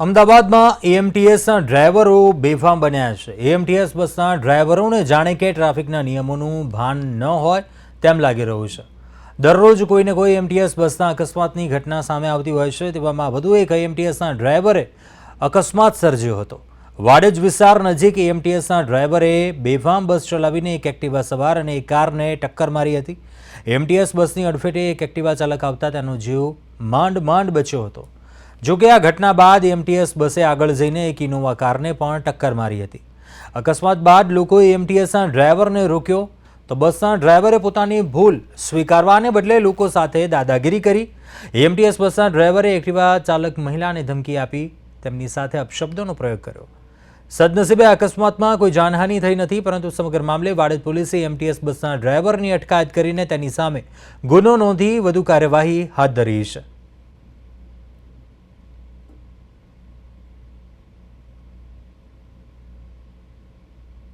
અમદાવાદમાં એએમટીએસના ડ્રાઈવરો બેફામ બન્યા છે. એએમટીએસ બસના ડ્રાઈવરોને જાણે કે ટ્રાફિકના નિયમોનું ભાન ન હોય તેમ લાગી રહ્યું છે. દરરોજ કોઈને કોઈ એમટીએસ બસના અકસ્માતની ઘટના સામે આવતી હોય છે તેવામાં વધુ એક એએમટીએસના ડ્રાઈવરે અકસ્માત સર્જ્યો હતો. વાડેજ વિસ્તાર નજીક એએમટીએસના ડ્રાઈવરે બેફામ બસ ચલાવીને એક એક્ટિવા સવાર અને એક કારને ટક્કર મારી હતી. એમટીએસ બસની અડફેટે એક એક્ટિવા ચાલક આવતા તેનો જીવ માંડ માંડ બચ્યો હતો. જોકે આ ઘટના બાદ એમટીએસ બસે આગળ જઈને એક ઇનોવા કારને પણ ટક્કર મારી હતી. અકસ્માત બાદ લોકોએ એમટીએસના ડ્રાઈવરને રોક્યો તો બસના ડ્રાઈવરે પોતાની ભૂલ સ્વીકારવાને બદલે લોકો સાથે દાદાગીરી કરી. એમટીએસ બસના ડ્રાઈવરે એક્ટિવા ચાલક મહિલાને ધમકી આપી તેમની સાથે અપશબ્દોનો પ્રયોગ કર્યો. સદનસીબે અકસ્માતમાં કોઈ જાનહાનિ થઈ નથી, પરંતુ સમગ્ર મામલે વાડજ પોલીસે એમટીએસ બસના ડ્રાઈવરની અટકાયત કરીને તેની સામે ગુનો નોંધી વધુ કાર્યવાહી હાથ ધરી છે.